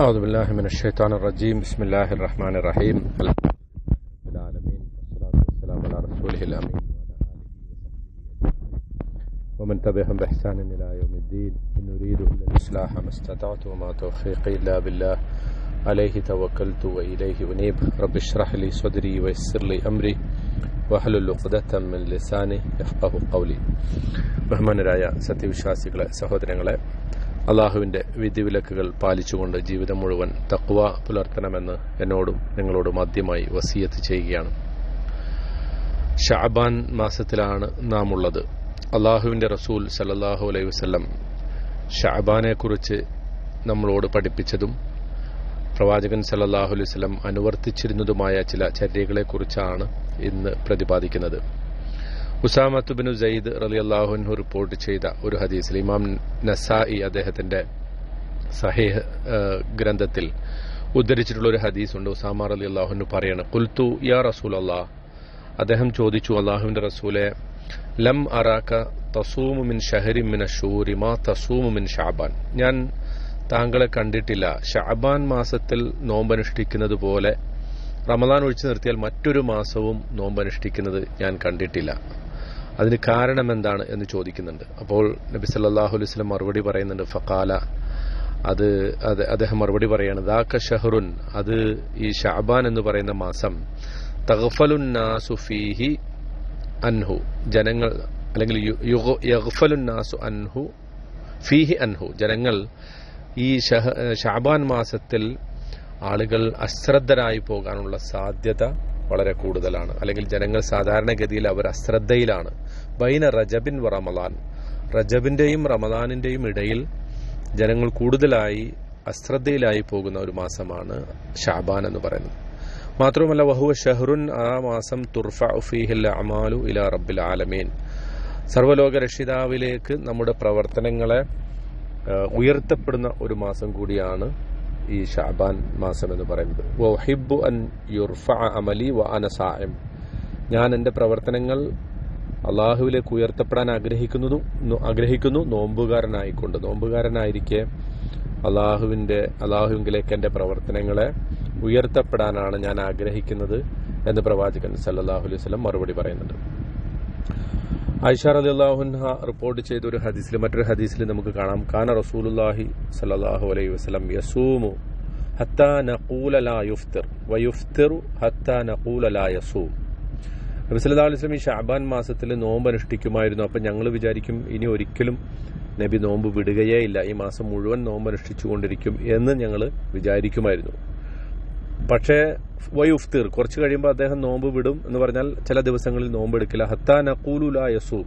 أعوذ بالله من الشيطان الرجيم بسم الله الرحمن الرحيم الحمد لله رب العالمين والصلاة والسلام على رسوله الأمين وعلى آله وصحبه أجمعين ومن تبعهم بإحسان إلى يوم الدين إن نريد إلا الإصلاح ما استطعت وما توفيقي إلا بالله عليه توكلت وإليه أنيب رب اشرح لي صدري ويسر لي أمري واحلل عقدة من لساني يفقه قولي ബഹുമാനരായ സത്യവിശ്വാസികളെ സഹോദരങ്ങളെ അള്ളാഹുവിന്റെ വിധിവിലക്കുകൾ പാലിച്ചുകൊണ്ട് ജീവിതം മുഴുവൻ തക്വ പുലർത്തണമെന്ന് എന്നോടും നിങ്ങളോടും ആദ്യമായി വസീയത്ത് ചെയ്യുകയാണ്. ഷാബാൻ മാസത്തിലാണ് നാം ഉള്ളത് അള്ളാഹുവിന്റെ റസൂൽ സല്ലല്ലാഹു അലൈഹി വസല്ലം ഷാബാനെക്കുറിച്ച് നമ്മളോട് പഠിപ്പിച്ചതും പ്രവാചകൻ സല്ലല്ലാഹു അലൈഹി വസല്ലം അനുവർത്തിച്ചിരുന്നതുമായ ചില ചര്യകളെക്കുറിച്ചാണ് ഇന്ന് പ്രതിപാദിക്കുന്നത്. ഉസാമത്തുബിനു ജയ്ദ് റലി അള്ളാഹുൻഹു റിപ്പോർട്ട് ചെയ്ത ഒരു ഹദീസിൽ ഇമാം നസായി അദ്ദേഹത്തിന്റെ സഹേഹ് ഗ്രന്ഥത്തിൽ ഉദ്ധരിച്ചിട്ടുള്ള ഒരു ഹദീസ് ഉണ്ട് ഉസാമ അലി അള്ളാഹുനു പറയാണ് കുൽത്തു യാ റസൂൽ അള്ളാഹ് അദ്ദേഹം ചോദിച്ചു അള്ളാഹുവിന്റെ റസൂലെ ലം അറാക്ക തസൂമു മിൻ ഷഹരി മിൻ അഷൂരി മാ തസൂമു മിൻ ഷാബാൻ ഞാൻ താങ്കളെ കണ്ടിട്ടില്ല. ഷാബാൻ മാസത്തിൽ നോമ്പനുഷ്ഠിക്കുന്നത് പോലെ റമദാൻ ഒഴിച്ചു നിർത്തിയാൽ മറ്റൊരു മാസവും നോമ്പനുഷ്ഠിക്കുന്നത് ഞാൻ കണ്ടിട്ടില്ല. അതിന് കാരണം എന്താണ് എന്ന് ചോദിക്കുന്നുണ്ട്. അപ്പോൾ നബി സല്ലാഹു അലൈഹി സ്വലം മറുപടി പറയുന്നുണ്ട് ഫക്കാല അത് അദ്ദേഹം മറുപടി പറയാണ് ദാക്ക ഷഹറുൻ അത് ഈ ഷാബാൻ എന്ന് പറയുന്ന മാസം തഗ്ഫലുന്നാസു ഫീഹി അൻഹു ജനങ്ങൾ അല്ലെങ്കിൽ യഗ്ഫലുന്നാസു അൻഹു ഫീഹി അൻഹു ജനങ്ങൾ ഈ ഷാബാൻ മാസത്തിൽ ആളുകൾ അശ്രദ്ധരായി പോകാനുള്ള സാധ്യത വളരെ കൂടുതലാണ്. അല്ലെങ്കിൽ ജനങ്ങൾ സാധാരണഗതിയിൽ അവർ അശ്രദ്ധയിലാണ്. ബൈന റജബിൻ വ റമദാൻ. റജബിന്റെയും റമദാനിന്റെയും ഇടയിൽ ജനങ്ങൾ കൂടുതലായി അശ്രദ്ധയിലായി പോകുന്ന ഒരു മാസമാണ് ഷാബാൻ എന്ന് പറയുന്നത്. മാത്രവുമല്ല വഹുവ ഷഹറുൻ ആ മാസം തുർഫ ഉഫീഹിൽ അമാലു ഇല റബ്ബിൽ ആലമീൻ. സർവലോക രക്ഷിതാവിലേക്ക് നമ്മുടെ പ്രവർത്തനങ്ങളെ ഉയർത്തപ്പെടുന്ന ഒരു മാസം കൂടിയാണ് ഈ ഷാബാൻ മാസം എന്ന് പറയുന്നത്. വഹിബു അൻ യുർഫ അമലി വ അനസായം ഞാൻ എന്റെ പ്രവർത്തനങ്ങൾ അള്ളാഹുവിലേക്ക് ഉയർത്തപ്പെടാൻ ആഗ്രഹിക്കുന്നതും ആഗ്രഹിക്കുന്നു നോമ്പുകാരനായിക്കൊണ്ട്. നോമ്പുകാരനായിരിക്കെ അള്ളാഹുവിന്റെ അള്ളാഹുവിലേക്ക് എന്റെ പ്രവർത്തനങ്ങളെ ഉയർത്തപ്പെടാനാണ് ഞാൻ ആഗ്രഹിക്കുന്നത് എന്ന് പ്രവാചകൻ സല്ലാഹു അലൈഹി മറുപടി പറയുന്നുണ്ട്. അള്ളാഹുൻഹ റിപ്പോർട്ട് ചെയ്ത ഒരു ഹദീസിൽ മറ്റൊരു ഹദീസിൽ നമുക്ക് കാണാം. കാന റസൂലുല്ലാഹി സലാഹു അലൈഹി വസ്ലം യസൂമു ഹത്താ നഖൂല ലാ യുഫ്തിർ ഹത്താ നഖൂല ലാ യസൂം. ഈ ഷാബാൻ മാസത്തിൽ നോമ്പ് അനുഷ്ഠിക്കുമായിരുന്നു. അപ്പം ഞങ്ങൾ വിചാരിക്കും ഇനി ഒരിക്കലും നബി നോമ്പ് വിടുകയേ ഇല്ല. ഈ മാസം മുഴുവൻ നോമ്പ് അനുഷ്ഠിച്ചുകൊണ്ടിരിക്കും എന്ന് ഞങ്ങൾ വിചാരിക്കുമായിരുന്നു. പക്ഷേ വയുഫ്തിർ കുറച്ച് കഴിയുമ്പോൾ അദ്ദേഹം നോമ്പ് വിടും എന്ന് പറഞ്ഞാൽ ചില ദിവസങ്ങളിൽ നോമ്പ് എടുക്കില്ല. ഹത്താ നക്കൂലുല യസൂം.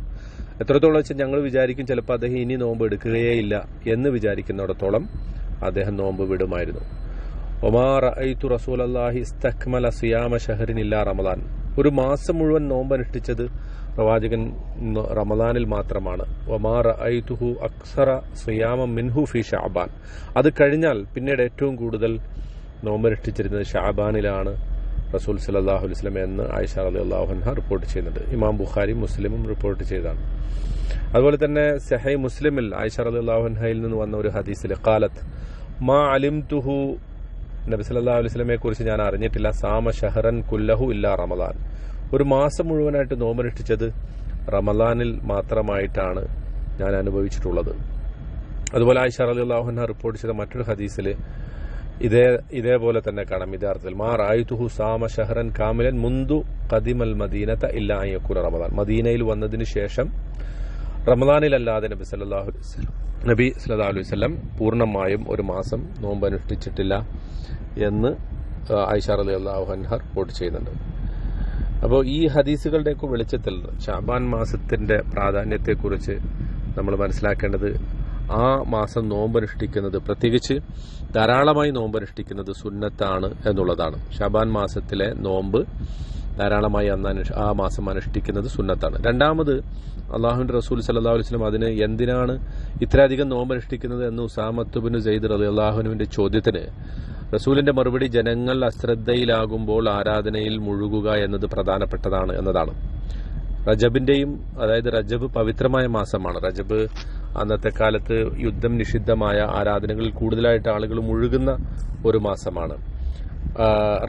എത്രത്തോളം വെച്ചാൽ ഞങ്ങൾ വിചാരിക്കും ചിലപ്പോൾ അദ്ദേഹം ഇനി നോമ്പ് എടുക്കുകയേ ഇല്ല എന്ന് വിചാരിക്കുന്നിടത്തോളം അദ്ദേഹം നോമ്പ് വിടുമായിരുന്നു. ഒമാർ ഐത്തു റസൂൽ അള്ളാഹി ഇസ്തക്മല സിയാമ ഷഹറിനില്ല റമദാൻ. ഒരു മാസം മുഴുവൻ നോമ്പ് അനുഷ്ഠിച്ചത് പ്രവാചകൻ റമദാനിൽ മാത്രമാണ്. ഒമാർ ഐതുഹു അക്സറ സിയാമ മിൻഹു ഫി ഷാബാൻ അത് കഴിഞ്ഞാൽ പിന്നീട് ഏറ്റവും കൂടുതൽ നോമ്പനുഷ്ഠിച്ചിരുന്നത് ഷാബാനിലാണ് റസൂൽ സലാഹു വസ്ലം എന്ന് ആയിഷ അലി അള്ളാഹുഹ റിപ്പോർട്ട് ചെയ്യുന്നുണ്ട് ഇമാം ബുഖാരി മുസ്ലിമും റിപ്പോർട്ട് ചെയ്താണ് അതുപോലെ തന്നെ സെഹൈ മുസ്ലിമിൽ ആയിഷ അലി അള്ളാഹുഹയിൽ നിന്ന് വന്ന ഒരു ഹദീസിൽ കാലത്ത് മാ അലിം തുഹു നബി സല്ലാ അലൈഹി സ്വലമെ കുറിച്ച് ഞാൻ അറിഞ്ഞിട്ടില്ല. സാമ ഷഹറൻ കുല്ലഹു ഇല്ല റമദാൻ. ഒരു മാസം മുഴുവനായിട്ട് നോമ്പനുഷ്ഠിച്ചത് റമദാനിൽ മാത്രമായിട്ടാണ് ഞാൻ അനുഭവിച്ചിട്ടുള്ളത്. അതുപോലെ ആയിഷ അലി അള്ളാഹുഹ റിപ്പോർട്ട് ചെയ്ത മറ്റൊരു ഹദീസിൽ ഇതേ ഇതേപോലെ തന്നെ കാണാം. യഥാർത്ഥത്തിൽ മാ റായുതുഹു സാമ ഷഹറൻ കാമിലൻ മുന്തു കദിമൽ മദീനത്ത ഇല്ല അയ്യക്കൂല റമദാൻ. മദീനയിൽ വന്നതിന് ശേഷം റമദാനിലല്ലാതെ നബി സല്ലാഹു നബി സല്ലാ അലൈഹി സ്വലം പൂർണമായും ഒരു മാസം നോമ്പ് അനുഷ്ഠിച്ചിട്ടില്ല എന്ന് ഐഷാർ അലി അള്ളാഹു അൻഹർ റിപ്പോർട്ട് ചെയ്യുന്നുണ്ട്. അപ്പോൾ ഈ ഹദീസുകളുടെയൊക്കെ വെളിച്ചത്തിൽ ഷാബാൻ മാസത്തിന്റെ പ്രാധാന്യത്തെക്കുറിച്ച് നമ്മൾ മനസ്സിലാക്കേണ്ടത് ആ മാസം നോമ്പനുഷ്ഠിക്കുന്നത് പ്രത്യേകിച്ച് ധാരാളമായി നോമ്പനുഷ്ഠിക്കുന്നത് സുന്നത്താണ് എന്നുള്ളതാണ്. ഷബാൻ മാസത്തിലെ നോമ്പ് ധാരാളമായി അന്ന് ആ മാസം അനുഷ്ഠിക്കുന്നത് സുന്നത്താണ്. രണ്ടാമത് അള്ളാഹുവിന്റെ റസൂൽ സല്ലാ വസ്ലം അതിന് എന്തിനാണ് ഇത്രയധികം നോമ്പ് അനുഷ്ഠിക്കുന്നത് എന്ന് ഉസാമത്തുബിന് സെയ്ദ് അലി അള്ളാഹുനുവിന്റെ ചോദ്യത്തിന് റസൂലിന്റെ മറുപടി ജനങ്ങൾ അശ്രദ്ധയിലാകുമ്പോൾ ആരാധനയിൽ മുഴുകുക എന്നത് പ്രധാനപ്പെട്ടതാണ് എന്നതാണ്. റജബിന്റെയും അതായത് റജബ് പവിത്രമായ മാസമാണ്. റജബ് അന്നത്തെ കാലത്ത് യുദ്ധം നിഷിദ്ധമായ ആരാധനകളിൽ കൂടുതലായിട്ട് ആളുകൾ മുഴുകുന്ന ഒരു മാസമാണ്.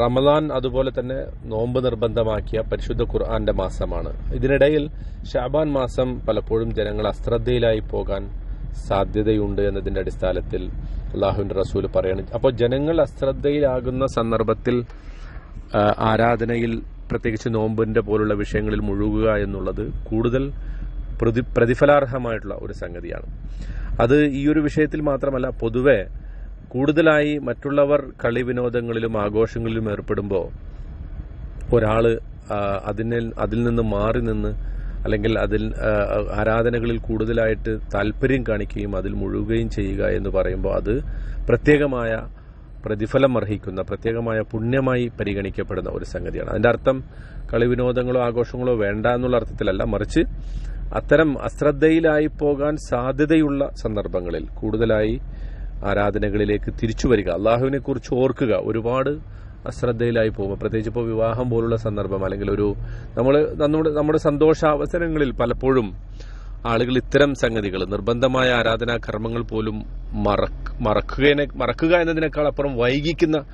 റമദാൻ അതുപോലെ തന്നെ നോമ്പ് നിർബന്ധമാക്കിയ പരിശുദ്ധ ഖുർആന്റെ മാസമാണ്. ഇതിനിടയിൽ ഷാബാൻ മാസം പലപ്പോഴും ജനങ്ങൾ അശ്രദ്ധയിലായി പോകാൻ സാധ്യതയുണ്ട് എന്നതിന്റെ അടിസ്ഥാനത്തിൽ അള്ളാഹുവിന്റെ റസൂൽ പറയണ. അപ്പോൾ ജനങ്ങൾ അശ്രദ്ധയിലാകുന്ന സന്ദർഭത്തിൽ ആരാധനയിൽ പ്രത്യേകിച്ച് നോമ്പിന്റെ പോലുള്ള വിഷയങ്ങളിൽ മുഴുകുക എന്നുള്ളത് കൂടുതൽ പ്രതി പ്രതിഫലാർഹമായിട്ടുള്ള ഒരു സംഗതിയാണ്. അത് ഈ ഒരു വിഷയത്തിൽ മാത്രമല്ല പൊതുവെ കൂടുതലായി മറ്റുള്ളവർ കളി വിനോദങ്ങളിലും ആഘോഷങ്ങളിലും ഏർപ്പെടുമ്പോൾ ഒരാൾ അതിനെ അതിൽ നിന്ന് മാറി നിന്ന് അല്ലെങ്കിൽ അതിൽ ആരാധനകളിൽ കൂടുതലായിട്ട് താല്പര്യം കാണിക്കുകയും അതിൽ മുഴുകുകയും ചെയ്യുക എന്ന് പറയുമ്പോൾ അത് പ്രത്യേകമായ പ്രതിഫലം അർഹിക്കുന്ന പ്രത്യേകമായ പുണ്യമായി പരിഗണിക്കപ്പെടുന്ന ഒരു സംഗതിയാണ്. അതിന്റെ അർത്ഥം കളി വിനോദങ്ങളോ ആഘോഷങ്ങളോ വേണ്ട എന്നുള്ള അർത്ഥത്തിലല്ല. മറിച്ച് അത്തരം അശ്രദ്ധയിലായി പോകാൻ സാധ്യതയുള്ള സന്ദർഭങ്ങളിൽ കൂടുതലായി ആരാധനകളിലേക്ക് തിരിച്ചു വരിക. അള്ളാഹുവിനെ കുറിച്ച് ഓർക്കുക. ഒരുപാട് അശ്രദ്ധയിലായി പോകുമ്പോൾ പ്രത്യേകിച്ച് ഇപ്പോൾ വിവാഹം പോലുള്ള സന്ദർഭം അല്ലെങ്കിൽ ഒരു നമ്മൾ നമ്മുടെ നമ്മുടെ സന്തോഷാവസരങ്ങളിൽ പലപ്പോഴും ആളുകൾ ഇത്തരം സംഗതികൾ നിർബന്ധമായ ആരാധനാ കർമ്മങ്ങൾ പോലും മറക്ക് മറക്കുകയെ മറക്കുക എന്നതിനേക്കാൾ അപ്പുറം വൈകിക്കുന്ന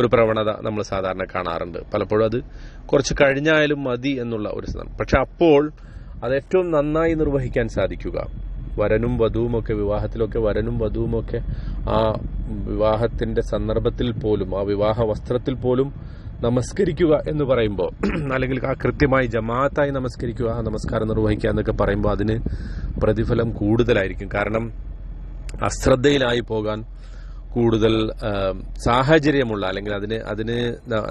ഒരു പ്രവണത നമ്മൾ സാധാരണ കാണാറുണ്ട്. പലപ്പോഴും അത് കുറച്ച് കഴിഞ്ഞായാലും മതി എന്നുള്ള ഒരു പക്ഷെ അപ്പോൾ അത് ഏറ്റവും നന്നായി നിർവഹിക്കാൻ സാധിക്കുക. വരനും വധുവുമൊക്കെ വിവാഹത്തിലൊക്കെ വരനും വധുവുമൊക്കെ ആ വിവാഹത്തിന്റെ സന്ദർഭത്തിൽ പോലും ആ വിവാഹ വസ്ത്രത്തിൽ പോലും നമസ്കരിക്കുക എന്ന് പറയുമ്പോൾ അല്ലെങ്കിൽ ആ കൃത്യമായി ജമാഅത്തായി നമസ്കരിക്കുക ആ നമസ്കാരം നിർവഹിക്കുക എന്നൊക്കെ പറയുമ്പോൾ അതിന് പ്രതിഫലം കൂടുതലായിരിക്കും. കാരണം അശ്രദ്ധയിലായി പോകാൻ കൂടുതൽ സാഹചര്യമുള്ള അല്ലെങ്കിൽ അതിന് അതിന്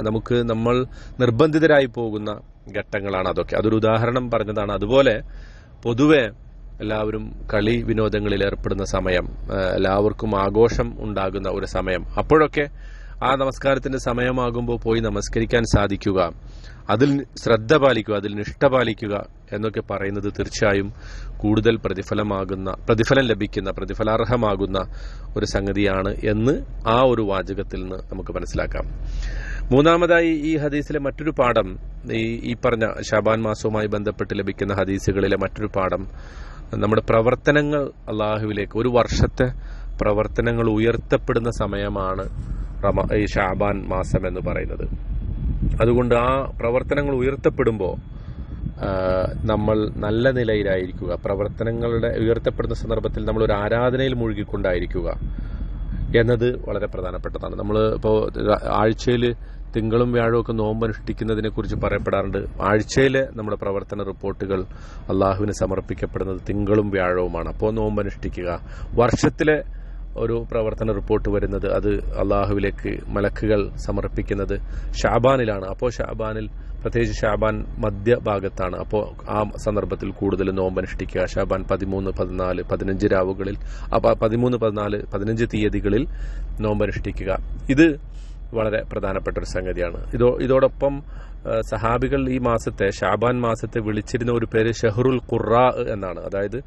നമുക്ക് നമ്മൾ നിർബന്ധിതരായി പോകുന്ന ഘട്ടങ്ങളാണ് അതൊക്കെ. അതൊരു ഉദാഹരണം പറഞ്ഞതാണ്. അതുപോലെ പൊതുവെ എല്ലാവരും കളി വിനോദങ്ങളിൽ ഏർപ്പെടുന്ന സമയം എല്ലാവർക്കും ആഘോഷം ഉണ്ടാകുന്ന ഒരു സമയം. അപ്പോഴൊക്കെ ആ നമസ്കാരത്തിന്റെ സമയമാകുമ്പോൾ പോയി നമസ്കരിക്കാൻ സാധിക്കുക അതിൽ ശ്രദ്ധ പാലിക്കുക അതിൽ നിഷ്ഠ പാലിക്കുക എന്നൊക്കെ പറയുന്നത് തീർച്ചയായും കൂടുതൽ പ്രതിഫലമാകുന്ന പ്രതിഫലം ലഭിക്കുന്ന പ്രതിഫലാർഹമാകുന്ന ഒരു സംഗതിയാണ് എന്ന് ആ ഒരു വാചകത്തിൽ നിന്ന് നമുക്ക് മനസ്സിലാക്കാം. മൂന്നാമതായി ഈ ഹദീസിലെ മറ്റൊരു പാഠം ഈ ഈ പറഞ്ഞ ഷാബാൻ മാസവുമായി ബന്ധപ്പെട്ട് ലഭിക്കുന്ന ഹദീസുകളിലെ മറ്റൊരു പാഠം നമ്മുടെ പ്രവർത്തനങ്ങൾ അള്ളാഹുവിലേക്ക് ഒരു വർഷത്തെ പ്രവർത്തനങ്ങൾ ഉയർത്തപ്പെടുന്ന സമയമാണ് റമ ഈ ഷാബാൻ മാസം എന്ന് പറയുന്നത്. അതുകൊണ്ട് ആ പ്രവർത്തനങ്ങൾ ഉയർത്തപ്പെടുമ്പോൾ നമ്മൾ നല്ല നിലയിലായിരിക്കുക പ്രവർത്തനങ്ങളുടെ ഉയർത്തപ്പെടുന്ന സന്ദർഭത്തിൽ നമ്മൾ ഒരു ആരാധനയിൽ മുഴുകിക്കൊണ്ടായിരിക്കുക. എന്നത് വളരെ പ്രധാനപ്പെട്ടതാണ്. നമ്മൾ ഇപ്പോൾ ആഴ്ചയിൽ തിങ്കളും വ്യാഴവും ഒക്കെ നോമ്പ് അനുഷ്ഠിക്കുന്നതിനെ കുറിച്ച് പറയപ്പെടാറുണ്ട്. ആഴ്ചയിലെ നമ്മുടെ പ്രവർത്തന റിപ്പോർട്ടുകൾ അള്ളാഹുവിന് സമർപ്പിക്കപ്പെടുന്നത് തിങ്കളും വ്യാഴവുമാണ്. അപ്പോൾ നോമ്പ് അനുഷ്ഠിക്കുക. വർഷത്തിലെ ഒരു പ്രവർത്തന റിപ്പോർട്ട് വരുന്നത് അത് അള്ളാഹുവിലേക്ക് മലക്കുകൾ സമർപ്പിക്കുന്നത് ഷാബാനിലാണ്. അപ്പോൾ ഷാബാനിൽ പ്രത്യേകിച്ച് ഷാബാൻ മധ്യഭാഗത്താണ്. അപ്പോൾ ആ സന്ദർഭത്തിൽ കൂടുതൽ നോമ്പനുഷ്ഠിക്കുക ഷാബാൻ പതിമൂന്ന് പതിനാല് പതിനഞ്ച് രാവുകളിൽ പതിമൂന്ന് പതിനാല് പതിനഞ്ച് തീയതികളിൽ നോമ്പനുഷ്ഠിക്കുക ഇത് വളരെ പ്രധാനപ്പെട്ട ഒരു സംഗതിയാണ്. ഇതോ ഇതോടൊപ്പം സഹാബികൾ ഈ മാസത്തെ ഷാബാൻ മാസത്തെ വിളിച്ചിരുന്ന ഒരു പേര് ഷെഹറുൽ ഖുറാ എന്നാണ്. അതായത്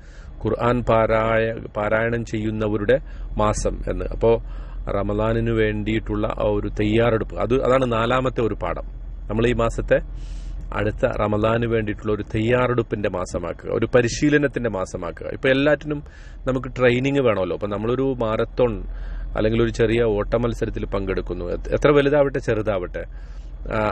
ഖുർആൻ പാരായ പാരായണം ചെയ്യുന്നവരുടെ മാസം എന്ന്. അപ്പോൾ റമദാനിനു വേണ്ടിയിട്ടുള്ള ഒരു തയ്യാറെടുപ്പ്. അത് അതാണ് നാലാമത്തെ ഒരു പാഠം. നമ്മൾ ഈ മാസത്തെ അടുത്ത റമദാന് വേണ്ടിയിട്ടുള്ള ഒരു തയ്യാറെടുപ്പിന്റെ മാസമാക്കുക ഒരു പരിശീലനത്തിന്റെ മാസമാക്കുക. ഇപ്പൊ എല്ലാറ്റിനും നമുക്ക് ട്രെയിനിങ് വേണമല്ലോ. അപ്പൊ നമ്മളൊരു മാരത്തോൺ അല്ലെങ്കിൽ ഒരു ചെറിയ ഓട്ട മത്സരത്തിൽ പങ്കെടുക്കുന്നു എത്ര- വലുതാവട്ടെ ചെറുതാവട്ടെ.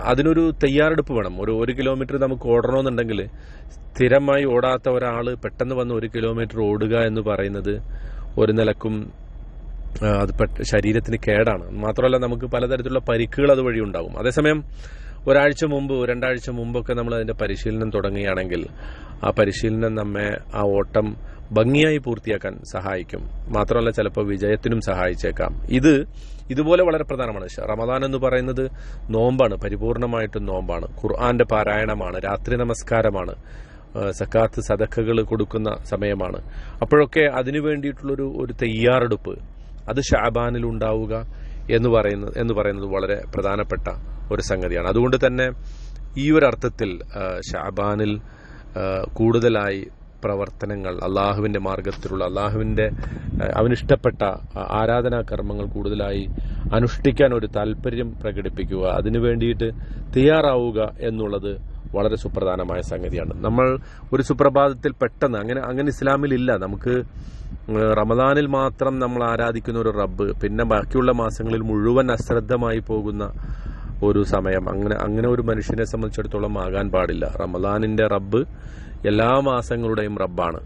അതിനൊരു തയ്യാറെടുപ്പ് വേണം. ഒരു ഒരു കിലോമീറ്റർ നമുക്ക് ഓടണമെന്നുണ്ടെങ്കിൽ സ്ഥിരമായി ഓടാത്ത ഒരാൾ പെട്ടെന്ന് വന്ന് ഒരു കിലോമീറ്റർ ഓടുക എന്ന് പറയുന്നത് ഒരു നിലക്കും അത് ശരീരത്തിന് കേടാണ്. മാത്രമല്ല നമുക്ക് പലതരത്തിലുള്ള പരിക്കുകൾ അതുവഴി ഉണ്ടാകും. അതേസമയം ഒരാഴ്ച മുമ്പ് രണ്ടാഴ്ച മുമ്പൊക്കെ നമ്മൾ അതിന്റെ പരിശീലനം തുടങ്ങുകയാണെങ്കിൽ ആ പരിശീലനം നമ്മെ ആ ഓട്ടം ഭംഗിയായി പൂർത്തിയാക്കാൻ സഹായിക്കും. മാത്രമല്ല ചിലപ്പോൾ വിജയത്തിനും സഹായിച്ചേക്കാം. ഇത് ഇതുപോലെ വളരെ പ്രധാനമാണ്. റമദാൻ എന്ന് പറയുന്നത് നോമ്പാണ്. പരിപൂർണമായിട്ടും നോമ്പാണ്. ഖുർആന്റെ പാരായണമാണ്. രാത്രി നമസ്കാരമാണ്. സക്കാത്ത് സദക്കകൾ കൊടുക്കുന്ന സമയമാണ്. അപ്പോഴൊക്കെ അതിനു വേണ്ടിയിട്ടുള്ളൊരു ഒരു തയ്യാറെടുപ്പ്. അത് ഷാബാനിൽ ഉണ്ടാവുക എന്ന് പറയുന്നത് എന്ന് പറയുന്നത് വളരെ പ്രധാനപ്പെട്ട ഒരു സംഗതിയാണ്. അതുകൊണ്ട് തന്നെ ഈ ഒരു അർത്ഥത്തിൽ ഷാബാനിൽ കൂടുതലായി പ്രവർത്തനങ്ങൾ അള്ളാഹുവിന്റെ മാർഗത്തിലുള്ള അള്ളാഹുവിന്റെ ആ, അവനിഷ്ടപ്പെട്ട ആരാധനാ കർമ്മങ്ങൾ കൂടുതലായി അനുഷ്ഠിക്കാൻ ഒരു താല്പര്യം പ്രകടിപ്പിക്കുക അതിനു വേണ്ടിയിട്ട് തയ്യാറാവുക എന്നുള്ളത് വളരെ സുപ്രധാനമായ സംഗതിയാണ്. നമ്മൾ ഒരു സുപ്രഭാതത്തിൽ പെട്ടെന്ന് അങ്ങനെ അങ്ങനെ ഇസ്ലാമിലില്ല. നമുക്ക് റമദാനിൽ മാത്രം നമ്മൾ ആരാധിക്കുന്ന ഒരു റബ്ബ് പിന്നെ ബാക്കിയുള്ള മാസങ്ങളിൽ മുഴുവൻ അശ്രദ്ധമായി പോകുന്ന ഒരു സമയം. അങ്ങനെ അങ്ങനെ ഒരു മനുഷ്യനെ സംബന്ധിച്ചിടത്തോളം ആകാൻ പാടില്ല. റമദാനിന്റെ റബ്ബ് എല്ലാ മാസങ്ങളുടെയും റബ്ബാണ്.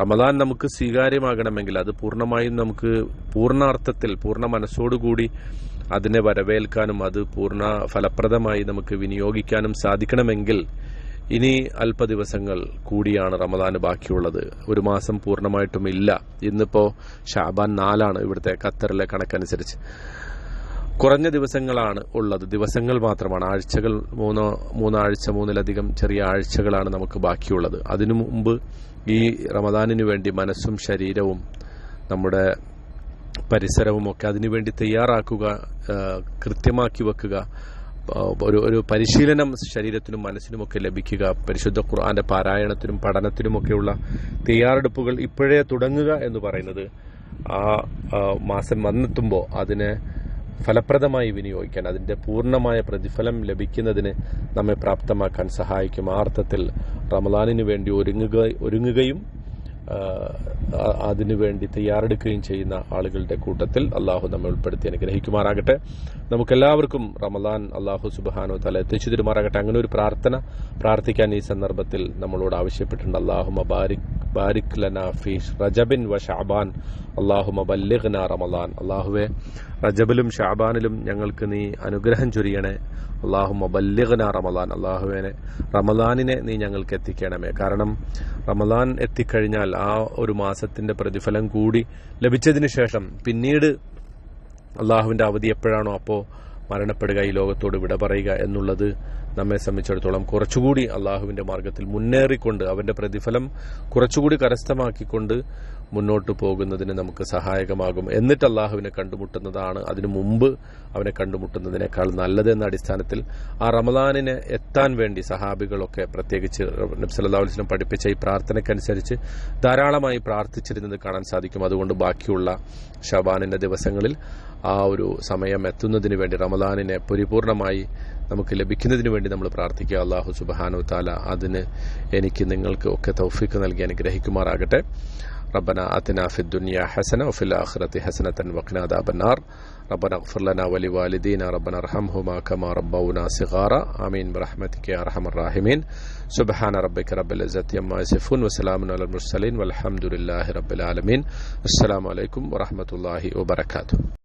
റമദാൻ നമുക്ക് സ്വീകാര്യമാകണമെങ്കിൽ അത് പൂർണമായും നമുക്ക് പൂർണാർത്ഥത്തിൽ പൂർണ മനസ്സോടുകൂടി അതിനെ വരവേൽക്കാനും അത് പൂർണ ഫലപ്രദമായി നമുക്ക് വിനിയോഗിക്കാനും സാധിക്കണമെങ്കിൽ ഇനി അല്പ ദിവസങ്ങൾ കൂടിയാണ് റമദാന് ബാക്കിയുള്ളത്. ഒരു മാസം പൂർണമായിട്ടും ഇല്ല. ഇന്നിപ്പോ ഷാബാൻ നാലാണ് ഇവിടുത്തെ ഖത്തറിലെ കണക്കനുസരിച്ച്. കുറഞ്ഞ ദിവസങ്ങളാണ് ഉള്ളത്. ദിവസങ്ങൾ മാത്രമാണ്. ആഴ്ചകൾ മൂന്നോ മൂന്നാഴ്ച മൂന്നിലധികം ചെറിയ ആഴ്ചകളാണ് നമുക്ക് ബാക്കിയുള്ളത്. അതിനു മുമ്പ് ഈ റമദാനിനു വേണ്ടി മനസ്സും ശരീരവും നമ്മുടെ പരിസരവും ഒക്കെ അതിനുവേണ്ടി തയ്യാറാക്കുക കൃത്യമാക്കി വെക്കുക ഒരു ഒരു പരിശീലനം ശരീരത്തിനും മനസ്സിനുമൊക്കെ ലഭിക്കുക പരിശുദ്ധ ഖുർആന്റെ പാരായണത്തിനും പഠനത്തിനുമൊക്കെയുള്ള തയ്യാറെടുപ്പുകൾ ഇപ്പോഴേ തുടങ്ങുക എന്ന് പറയുന്നത് ആ മാസം വന്നെത്തുമ്പോൾ അതിനെ ഫലപ്രദമായി വിനിയോഗിക്കാൻ അതിന്റെ പൂർണമായ പ്രതിഫലം ലഭിക്കുന്നതിന് നമ്മെ പ്രാപ്തമാക്കാൻ സഹായിക്കും. ആ അർത്ഥത്തിൽ റമദാനിന് വേണ്ടി ഒരുങ്ങുക ഒരുങ്ങുകയും അതിനുവേണ്ടി തയ്യാറെടുക്കുകയും ചെയ്യുന്ന ആളുകളുടെ കൂട്ടത്തിൽ അള്ളാഹു നമ്മെ ഉൾപ്പെടുത്തി അനുഗ്രഹിക്കുമാറാകട്ടെ. നമുക്കെല്ലാവർക്കും റമദാൻ അള്ളാഹു സുബാനോ തല എത്തിച്ചു തരുമാറാകട്ടെ. അങ്ങനെ ഒരു പ്രാർത്ഥന പ്രാർത്ഥിക്കാൻ ഈ സന്ദർഭത്തിൽ നമ്മളോട് ആവശ്യപ്പെട്ടിട്ടുണ്ട്. അള്ളാഹു മബാരിക് ബാരിക് ലന ഫി റജബിൻ വ ഷാബാൻ അള്ളാഹു മബല്ലിഖ്ന റമദാൻ. അള്ളാഹുവെ റജബിലും ഷാബാനിലും ഞങ്ങൾക്ക് നീ അനുഗ്രഹം ചൊരിയണേ. അള്ളാഹു ബല്ലിഗ്ന റമദാൻ. അള്ളാഹുവിനെ റമദാനിനെ നീ ഞങ്ങൾക്ക് എത്തിക്കണമേ. കാരണം റമദാൻ എത്തിക്കഴിഞ്ഞാൽ ആ ഒരു മാസത്തിന്റെ പ്രതിഫലം കൂടി ലഭിച്ചതിന് ശേഷം പിന്നീട് അള്ളാഹുവിന്റെ അവധി എപ്പോഴാണോ അപ്പോൾ മരണപ്പെടുക ഈ ലോകത്തോട് വിട പറയുക എന്നുള്ളത് നമ്മെ സംബന്ധിച്ചിടത്തോളം കുറച്ചുകൂടി അള്ളാഹുവിന്റെ മാർഗത്തിൽ മുന്നേറിക്കൊണ്ട് അവന്റെ പ്രതിഫലം കുറച്ചുകൂടി കരസ്ഥമാക്കിക്കൊണ്ട് മുന്നോട്ട് പോകുന്നതിന് നമുക്ക് സഹായകമാകും എന്നിട്ട് അള്ളാഹുവിനെ കണ്ടുമുട്ടുന്നതാണ് അതിനു മുമ്പ് അവനെ കണ്ടുമുട്ടുന്നതിനേക്കാൾ നല്ലത് എന്ന അടിസ്ഥാനത്തിൽ ആ റമദാനിന് എത്താൻ വേണ്ടി സഹാബികളൊക്കെ പ്രത്യേകിച്ച് നബ്സല്ലാസ്ലം പഠിപ്പിച്ച ഈ പ്രാർത്ഥനയ്ക്കനുസരിച്ച് ധാരാളമായി പ്രാർത്ഥിച്ചിരുന്നത് കാണാൻ സാധിക്കും. അതുകൊണ്ട് ബാക്കിയുള്ള ഷബാനിന്റെ ദിവസങ്ങളിൽ ആ ഒരു സമയം എത്തുന്നതിന് വേണ്ടി റമദാനിനെ പരിപൂർണമായി നമുക്ക് ലഭിക്കുന്നതിന് വേണ്ടി നമ്മൾ പ്രാർത്ഥിക്കുക. അള്ളാഹു സുബാനു താല അതിന് എനിക്ക് നിങ്ങൾക്ക് ഒക്കെ തൗഫീക്ക് നൽകി അനുഗ്രഹിക്കുമാറാകട്ടെ. ربنا آتنا في الدنيا حسنة وفي الآخرة حسنة وقنا عذاب النار. ربنا اغفر لنا ولوالدينا ربنا ارحمهما كما ربونا صغارا. آمين. برحمتك يا أرحم الراحمين. سبحان ربك رب العزة عما يصفون وسلام على المرسلين والحمد لله رب العالمين. السلام عليكم ورحمة الله وبركاته.